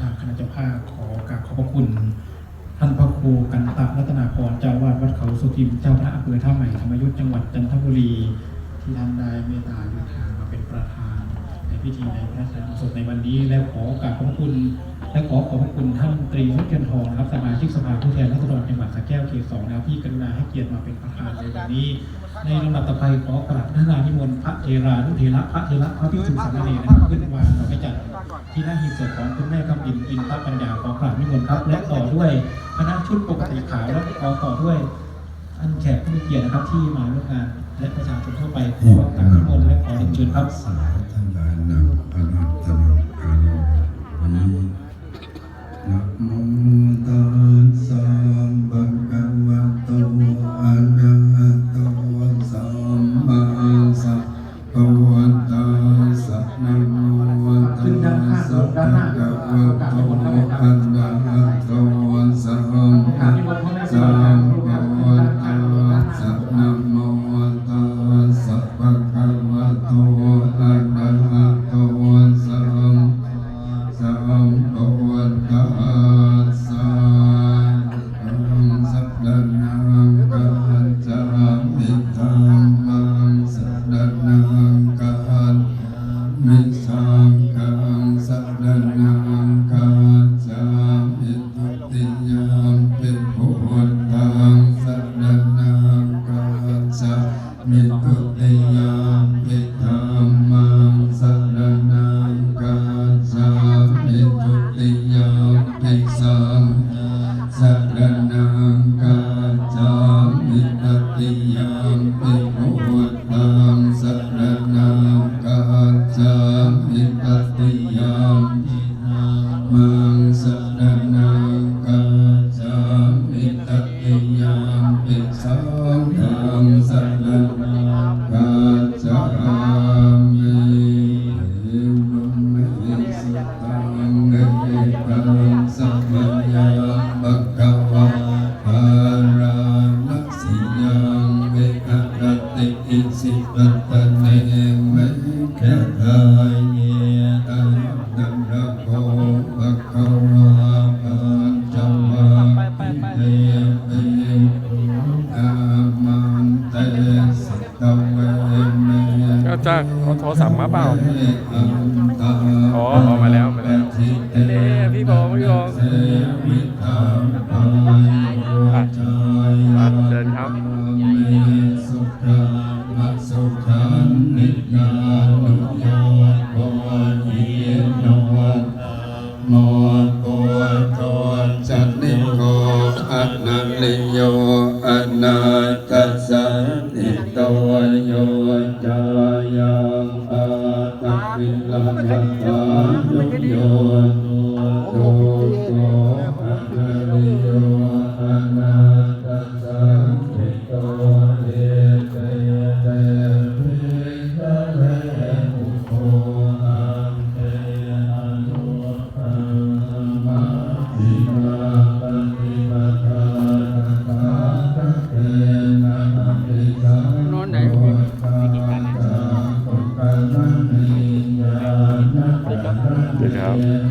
ทางคณะเจ้าภาพขอกราบขอบพระคุณ ท่านพระครูกันตะรัตนาพรเจ้าวาดวัดเขาสุกิมเจ้าคณะอำเภอท่าใหม่ธรรมยุทธจังหวัดจันทบุรี ที่ท่านได้เมตตาเดินทางมาเป็นประธาน ในพิธีในพระราชทานสดในวันนี้และขอกราบขอบพระคุณ และขอขอบพระคุณท่านตรีวุฒิเทียนทองครับสมาชิกสภาผู้แทนราษฎรจังหวัดสระแก้วเขตสองนะครับที่กรุณาให้เกียรติมาเป็นประธานในวันนี้ ในลำดับต่อไปขอกราบท่านนานิมนต์พระเทรานุเทระพระเทระพระภิกษุสามเณรนะครับขึ้นวางดอกไม้จันทร์ที่หน้าหีบศพของคุณแม่คำอิน อินทปัญญาขอกราบนิมนต์ครับ และต่อด้วยคณะชุดปกติขาวและขอต่อด้วยอันแขกผู้มีเกียรตินะครับที่มาร่วมงานและประชาชนทั่วไปขอกราบนิมนต์และขอเรียนเชิญครับ ภะคะวะโตอะระหะโตสัมมาสัมพุท สัพพะนังกัจ จวัคเตเตอาเตสิตเวเมก็จะเอาโทรศัพท์มาเปล่าอ๋อออกมาแล้ว มาแล้วเด้พี่บอกพี่บอก โมโกโตจันนิโกอันนันลิโยอนาตัสสนิโตโยจายังอาตัวิลัมมตานุโยโต ส